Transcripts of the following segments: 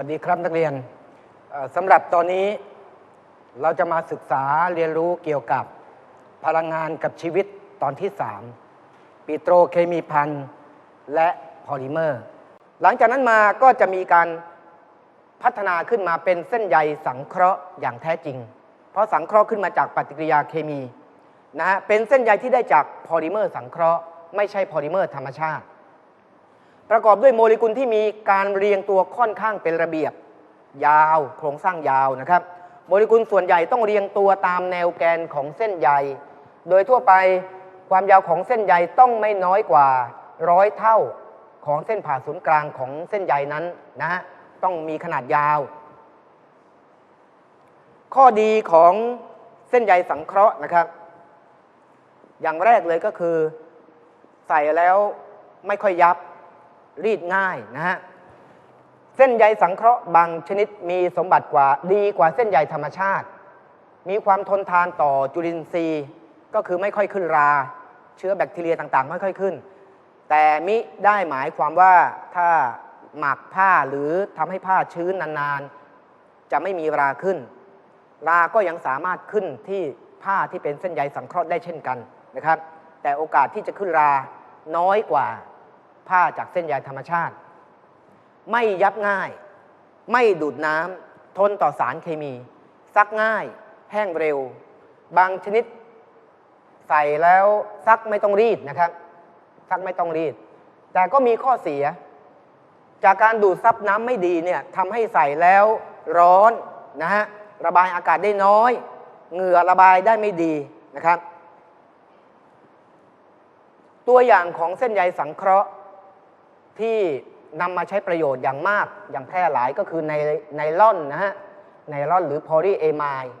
สวัสดีครับนักเรียนสำหรับตอนนี้เราจะมาศึกษาเรียนรู้เกี่ยวกับพลังงานกับชีวิตตอนที่ 3 ปิโตรเคมีพันธ์และพอลิเมอร์ หลังจากนั้นมาก็จะมีการพัฒนาขึ้นมาเป็นเส้นใยสังเคราะห์อย่างแท้จริง เพราะสังเคราะห์ขึ้นมาจากปฏิกิริยาเคมีนะฮะเป็นเส้นใยที่ได้จากพอลิเมอร์สังเคราะห์ไม่ใช่พอลิเมอร์ธรรมชาติ ประกอบด้วยโมเลกุลที่มีการเรียงตัวค่อนข้างเป็นระเบียบ ยาวโครงสร้างยาวนะครับ โมเลกุลส่วนใหญ่ต้องเรียงตัวตามแนวแกนของเส้นใยโดยทั่วไปความยาวของเส้นใยต้องไม่น้อยกว่าร้อยเท่าของเส้นผ่าศูนย์กลางของเส้นใยนั้นนะฮะต้องมีขนาดยาว ข้อดีของเส้นใยสังเคราะห์นะครับ อย่างแรกเลยก็คือ ใส่แล้วไม่ค่อยยับ รีดง่ายนะฮะเส้นใยสังเคราะห์บางชนิดมีสมบัติกว่าดีกว่าเส้นใยธรรมชาติ มีความทนทานต่อจุลินทรีย์ ก็คือไม่ค่อยขึ้นรา เชื้อแบคทีเรียต่างๆ ไม่ค่อยขึ้น แต่มิได้หมายความว่าถ้าหมักผ้าหรือทำให้ผ้าชื้นนานๆ จะไม่มีราขึ้น ราก็ยังสามารถขึ้นที่ผ้าที่เป็นเส้นใยสังเคราะห์ได้เช่นกันนะครับ แต่โอกาสที่จะขึ้นราน้อยกว่า ผ้าจากเส้นใยธรรมชาติ ไม่ยับง่าย ไม่ดูดน้ำทนต่อสารเคมี ซักง่าย แห้งเร็ว บางชนิด ใส่แล้วซักไม่ต้องรีดนะครับ ซักไม่ต้องรีด แต่ก็มีข้อเสีย จากการดูดซับน้ำไม่ดีเนี่ยทำให้ใส่แล้วร้อนนะฮะระบายอากาศได้น้อย เหงื่อระบายได้ไม่ดีนะครับ ตัวอย่างของเส้นใยสังเคราะห์ ที่นำมาใช้ประโยชน์อย่างมากอย่างแพร่หลายก็คือในไนล่อนนะฮะไนล่อนหรือโพลีเอไมด์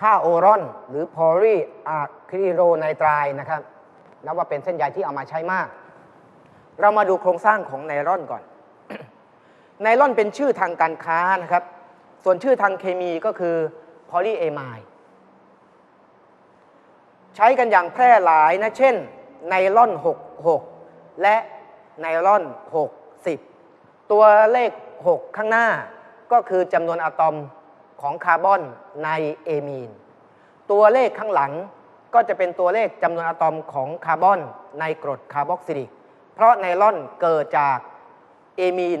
ผ้าโอรอน หรือโพลีอะคริโรไนตรนะครับนับว่าเป็นเส้นใยที่เอามาใช้มาก เรามาดูโครงสร้างของไนล่อนก่อน ไนล่อนเป็นชื่อทางการค้านะครับ ส่วนชื่อทางเคมีก็คือโพลีเอไมด์ใช้กันอย่างแพร่หลายนะ เช่นไนล่อน 66 และ ไนลอน 60 ตัวเลข 6 ข้างหน้าก็คือจำนวนอะตอมของคาร์บอนในเอมีน ตัวเลขข้างหลังก็จะเป็นตัวเลขจำนวนอะตอมของคาร์บอนในกรดคาร์บอกซิลิก เพราะไนลอนเกิดจากเอมีน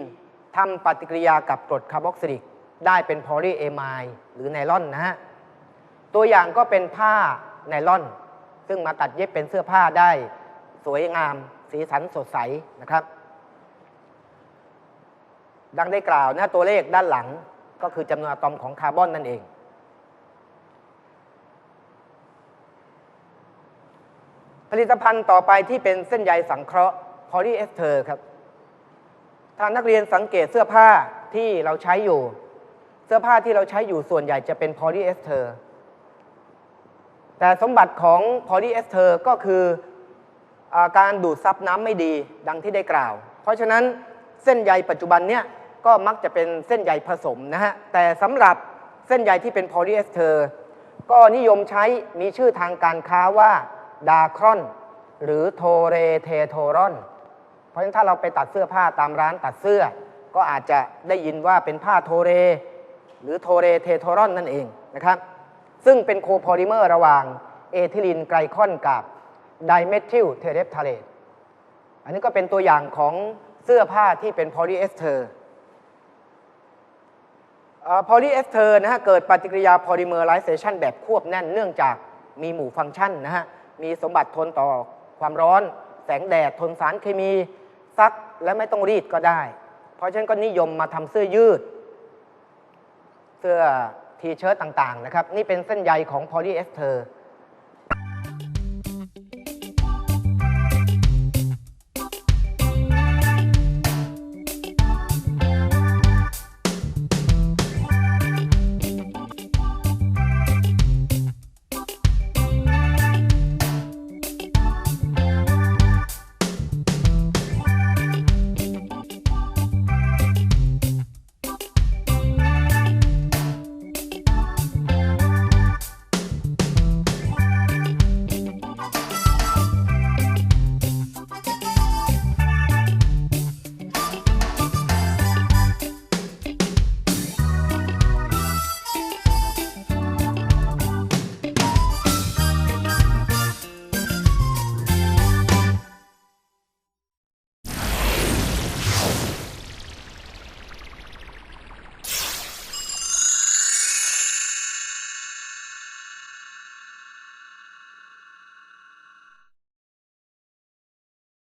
ทำปฏิกิริยากับกรดคาร์บอกซิลิก ได้เป็นโพลีเอไมด์หรือไนลอนนะฮะ ตัวอย่างก็เป็นผ้าไนลอน ซึ่งมาตัดเย็บเป็นเสื้อผ้าได้สวยงาม สีสันสดใสนะครับ ดังได้กล่าวนะตัวเลขด้านหลังก็คือจำนวนอะตอมของคาร์บอนนั่นเอง ผลิตภัณฑ์ต่อไปที่เป็นเส้นใยสังเคราะห์พอลีเอสเตอร์ครับถ้านักเรียนสังเกตเสื้อผ้าที่เราใช้อยู่ เสื้อผ้าที่เราใช้อยู่ส่วนใหญ่จะเป็นพอลีเอสเตอร์แต่สมบัติของพอลีเอสเตอร์ก็คือ การดูดซับน้ำไม่ดีดังที่ได้กล่าว เพราะฉะนั้นเส้นใยปัจจุบันเนี่ยก็มักจะเป็นเส้นใยผสมนะฮะแต่สำหรับเส้นใยที่เป็นโพลีเอสเตอร์ก็นิยมใช้มีชื่อทางการค้าว่าดาครอน หรือโทเรเทโทรอน เพราะฉะนั้นถ้าเราไปตัดเสื้อผ้าตามร้านตัดเสื้อ ก็อาจจะได้ยินว่าเป็นผ้าโทเร หรือโทเรเทโทรอนนั่นเองนะครับซึ่งเป็นโคโพลิเมอร์ระหว่างเอทิลีนไกลคอนกับ ไดเมทิลเทเรปทาเลตอันนี้ก็เป็นตัวอย่างของเสื้อผ้าที่เป็นโพลีเอสเตอร์โพลีเอสเตอร์นะฮะเกิดปฏิกิริยาโพลิเมอร์ไลเซชันแบบควบแน่นเนื่องจากมีหมู่ฟังก์ชันนะฮะมีสมบัติทนต่อความร้อน แสงแดด ทนสารเคมีซักและไม่ต้องรีดก็ได้ เพราะฉะนั้นก็นิยมมาทำเสื้อยืด เสื้อทีเชิ้ตต่าง ๆ นะครับ นี่เป็นเส้นใยของโพลีเอสเตอร์